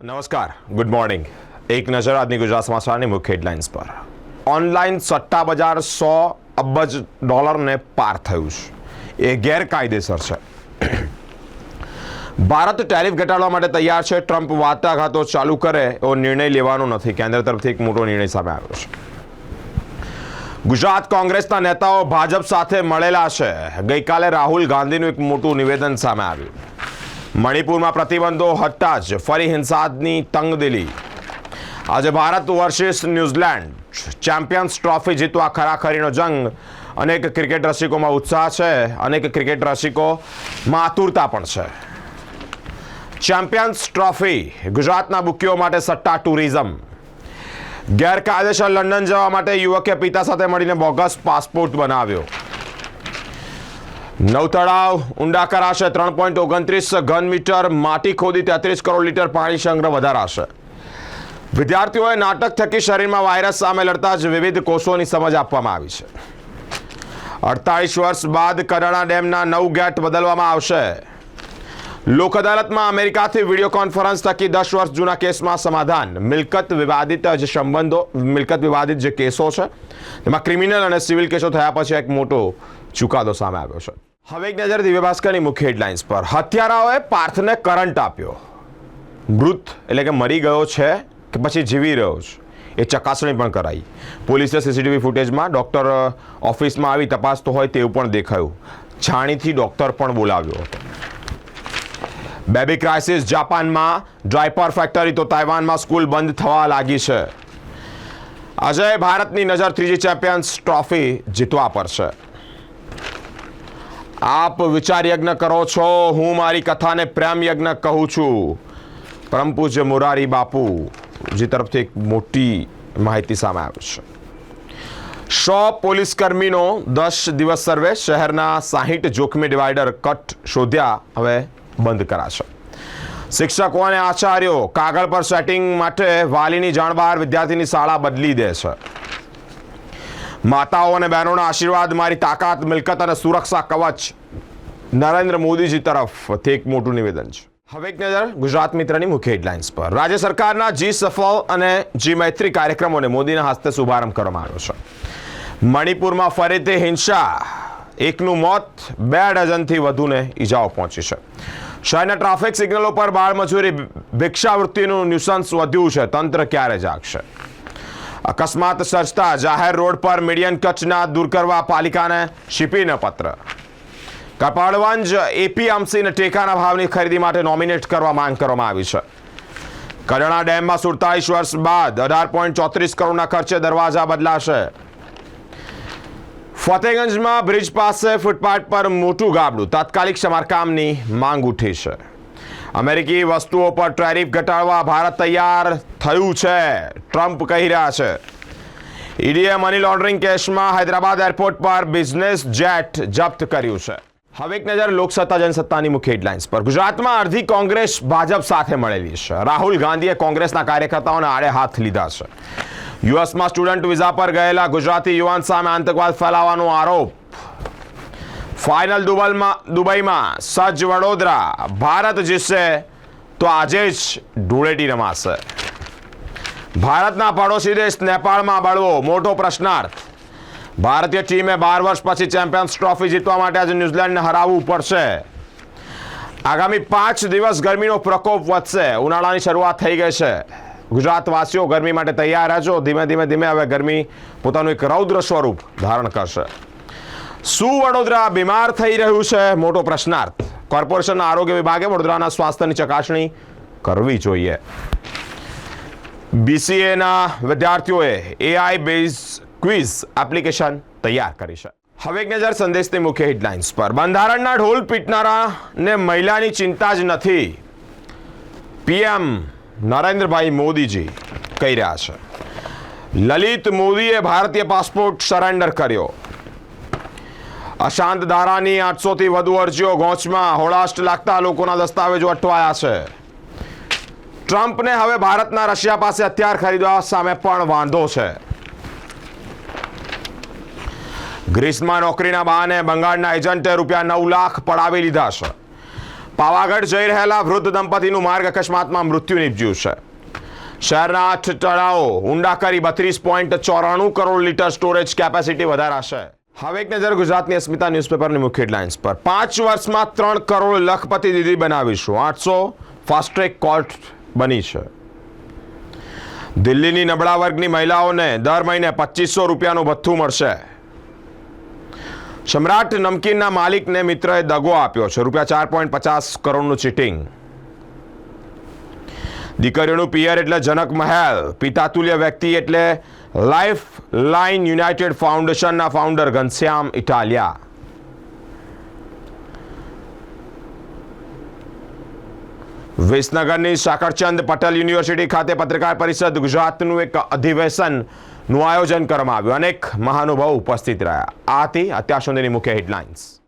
નમસ્કાર. Good morning એક નજર આજની ગુજરાત સમાચારની મુખ્ય હેડલાઇન્સ પર. ઓનલાઈન સટ્ટા બજાર સો અબજ ડોલરને પાર થયું છે. એ ગેરકાયદેસર છે. ભારત ટેરિફ ઘટાડવા માટે તૈયાર છે. ટ્રમ્પ વાટાઘાતો ચાલુ કરે એવો નિર્ણય લેવાનો નથી. કેન્દ્ર તરફથી એક મોટો નિર્ણય સામે આવ્યો છે. ગુજરાત કોંગ્રેસના નેતાઓ ભાજપ સાથે મળેલા છે. ગઈકાલે રાહુલ ગાંધીનું એક મોટું નિવેદન સામે આવ્યું. મણિપુરમાં પ્રતિબંધો હટતા જ ફરી હિંસાની તંગદિલી આજે Bharat versus New Zealand Champions Trophy જીતવા ખરાખરીનો જંગ. અનેક ક્રિકેટ રસિકોમાં ઉત્સાહ છે, અનેક ક્રિકેટ રસિકોમાં આતુરતા પણ છે. ચેમ્પિયન્સ ટ્રોફી ગુજરાતના બુકીઓ માટે સટ્ટા ટુરિઝમ. ગેરકાયદેસર લંડન જવા માટે યુવકે પિતા સાથે મળીને બોગસ પાસપોર્ટ બનાવ્યો. નવ તળાવ ઊંડા કરાશે, ત્રણ પોઈન્ટ ઓગણત્રીસ ઘન મીટર, માટી ખોદી તેત્રીસ કરોડ લીટર પાણી સંગ્રહ વધારાશે. વિદ્યાર્થીઓએ નાટક થકી શરીરમાં વાયરસ સામે લડતા જ વિવિધ કોષોની સમજ આપવામાં આવી છે. અડતાળીસ વર્ષ બાદ કડાણા ડેમના નવ ગેટ બદલવામાં આવશે. લોક અદાલતમાં અમેરિકાથી વીડિયો કોન્ફરન્સ થકી દસ વર્ષ જૂના કેસમાં સમાધાન. મિલકત વિવાદિત જે સંબંધો, મિલકત વિવાદિત જે કેસો છે, તેમાં ક્રિમિનલ અને સિવિલ કેસો થયા પછી એક મોટો ચુકાદો સામે આવ્યો છે. હવે એક નજર દિવ્ય ભાસ્કરની મુખ્ય હેડલાઇન્સ પર. હત્યારાઓએ પાર્થને કરંટ આપ્યો. મૃત એટલે કે મરી ગયો છે કે પછી જીવી રહ્યો છે. એ ચકાસણી પણ કરાઈ. પોલીસે સીસીટીવી ફૂટેજમાં ડૉક્ટર ઓફિસમાં આવી તપાસ તો હોય તેવું પણ દેખાયું. છાણીથી ડૉક્ટર પણ બોલાવ્યો હતો. બેબી ક્રાઇસિસ જાપાનમાં ડ્રાયપર ફેક્ટરી તો તાઇવાનમાં સ્કૂલ બંધ થવા લાગી છે. આજે ભારતની નજર ત્રીજી ચેમ્પિયન્સ ટ્રોફી જીતવા પર છે. આપ વિચાર યજ્ઞ કરો છો, હું મારી કથાને પ્રેમ યજ્ઞ કહું છું. પરમ પૂજ્ય મોરારી બાપુ, જે તરફથી એક મોટી માહિતી સામે આવી છે. સો પોલીસ કર્મીનો દસ દિવસ સર્વે, શહેરના સાહીઠ જોખમી ડિવાઈડર કટ શોધ્યા, હવે બંધ કરાશે. શિક્ષકો અને આચાર્યો કાગળ પર સેટિંગ માટે વાલીની જાણ બહાર વિદ્યાર્થીની શાળા બદલી દે છે. માતાઓ અને બહેનોના આશીર્વાદ, મારી તાકાત, મિલકત અને સુરક્ષા કવચ નરેન્દ્ર મોદીજી તરફથી એક મોટું નિવેદન છે. હવે એક નજર ગુજરાત મિત્રની મુખ્ય હેડલાઇન્સ પર. રાજ્ય સરકારના જી સફળ અને જી મૈત્રી કાર્યક્રમોને મોદીના હસ્તે શુભારંભ કરવામાં આવ્યો છે. મણિપુરમાં ફરીથી હિંસા, એકનું મોત, બે ડઝનથી વધુને ઈજાઓ પહોંચી છે. શહેરના ટ્રાફિક સિગ્નલો પર બાળમજૂરી, ભિક્ષાવૃત્તિનું ન્યુસન્સ વધ્યું છે. તંત્ર ક્યારે જાગશે? અકસ્માત સર્જતા જાહેર રોડ પર મીડિયન કચ્છના દૂર કરવા પાલિકાને શિપીને પત્ર. કપાળવંજ એપીએમસીને ટેકાના ભાવની ખરીદી માટે નોમિનેટ કરવા માંગ કરવામાં આવી છે. કડાણા ડેમમાં સુડતાલીસ વર્ષ બાદ અઢાર પોઈન્ટ ચોત્રીસ કરોડના ખર્ચે દરવાજા બદલાશે. ફતેગંજમાં બ્રિજ પાસે ફૂટપાથ પર મોટું ગાબડું, તાત્કાલિક સમારકામની માંગ ઉઠી છે. અમેરિકી વસ્તુઓ પર ટેરિફ ઘટાડવા ભારત તૈયાર થયું છે. ટ્રમ્પ કહી રહ્યા છે. ઈડીએ મની લોન્ડરિંગ કેસમાં હૈદરાબાદ એરપોર્ટ પર બિઝનેસ જેટ જપ્ત કર્યું છે. હવે એક નજર લોકસત્તા જનસત્તાની મુખ્ય હેડલાઇન્સ પર. ગુજરાતમાં અડધી કોંગ્રેસ ભાજપ સાથે મળેલી છે. રાહુલ ગાંધીએ કોંગ્રેસના કાર્યકર્તાઓને આડે હાથ લીધા છે. યુએસમાં સ્ટુડન્ટ વિઝા પર ગયેલા ગુજરાતી યુવાન સામે આતંકવાદ ફેલાવવાનો આરોપ ફાઇનલ દુબલમાં દુબઈમાં સજ્જ વડોદરા, ભારત જીતશે તો આજે જ ધૂળેટી રમાશે. ભારતના પડોશી દેશ નેપાળમાં બળવો, મોટો પ્રશ્નાર્થ. ભારતીય ટીમે બાર વર્ષ પછી ચેમ્પિયન્સ ટ્રોફી જીતવા માટે આજે ન્યૂઝીલેન્ડને હરાવવું પડશે. આગામી પાંચ દિવસ ગરમીનો પ્રકોપ વધશે, ઉનાળાની શરૂઆત થઈ ગઈ છે. ગુજરાતવાસીઓ ગરમી માટે તૈયાર રહેજો, ધીમે ધીમે ધીમે હવે ગરમી પોતાનું એક રૌદ્ર સ્વરૂપ ધારણ કરશે. શું વડોદરા બીમાર થઈ રહ્યું છે? મોટો પ્રશ્નાર્થ. કોર્પોરેશનના આરોગ્ય વિભાગે વડોદરાના સ્વાસ્થ્યની ચકાસણી કરવી જોઈએ. બીસીએના વિદ્યાર્થીઓએ એઆઈ બેઝ ક્વિઝ એપ્લિકેશન તૈયાર કરી છે. હવે એક નજર સંદેશની મુખ્ય હેડલાઇન્સ પર. બંધારણના ઢોલ પીટનારાને મહિલાની ચિંતા જ નથી. પીએમ નરેન્દ્રભાઈ મોદીજી કહી રહ્યા છે. લલિત મોદીએ ભારતીય પાસપોર્ટ સરેન્ડર કર્યો. અશાંત ધારાની આઠસોથી વધુ અરજીઓ ગોંચમાં હોળાષ્ટ લાગતા લોકોના દસ્તાવેજો અટવાયા છે. ટ્રમ્પને હવે ભારતના રશિયા પાસે હથિયાર ખરીદવા સામે પણ વાંધો છે. ગ્રીસમાં નોકરીના બહાને બંગાળના એજન્ટે રૂપિયા નવ લાખ પડાવી લીધા છે. પાવાગઢ જઈ રહેલા વૃદ્ધ દંપતીનું માર્ગ અકસ્માતમાં મૃત્યુ નીપજ્યું છે. શહેરના આઠ તળાવો ઊંડા કરી બત્રીસ પોઈન્ટ ચોરાણું કરોડ લીટર સ્ટોરેજ કેપેસિટી વધારાશે. હવે એક નજર ગુજરાતની અસ્મિતા ન્યૂઝપેપરની મુખ્ય હેડલાઇન્સ પર. પાંચ વર્ષમાં ત્રણ કરોડ લખપતિ દીદી બનાવીશું. આઠસો ફાસ્ટ્રેક કોર્ટ બની છે. દિલ્હીની નબળા વર્ગની મહિલાઓને દર મહિને પચીસો રૂપિયાનું ભથ્થું મળશે. સમ્રાટ નમકીનના માલિકને મિત્રએ દગો આપ્યો છે. રૂપિયા ચાર પોઈન્ટ પચાસ કરોડનું ચીટિંગ. દીકરીઓનું પિયર એટલે જનક મહેલ પિતાતુલ્ય વ્યક્તિ એટલે લાઈફ લાઇન યુનાઇટેડ ફાઉન્ડેશનના ફાઉન્ડર ઘનશ્યામ ઇટાલિયા. વિસનગરની સાકરચંદ પટેલ યુનિવર્સિટી ખાતે પત્રકાર પરિષદ ગુજરાતનું એક અધિવેશનનું આયોજન કરવામાં આવ્યું. અનેક મહાનુભાવો ઉપસ્થિત રહ્યા. આ હતી અત્યાર સુધીની મુખ્ય હેડલાઇન્સ.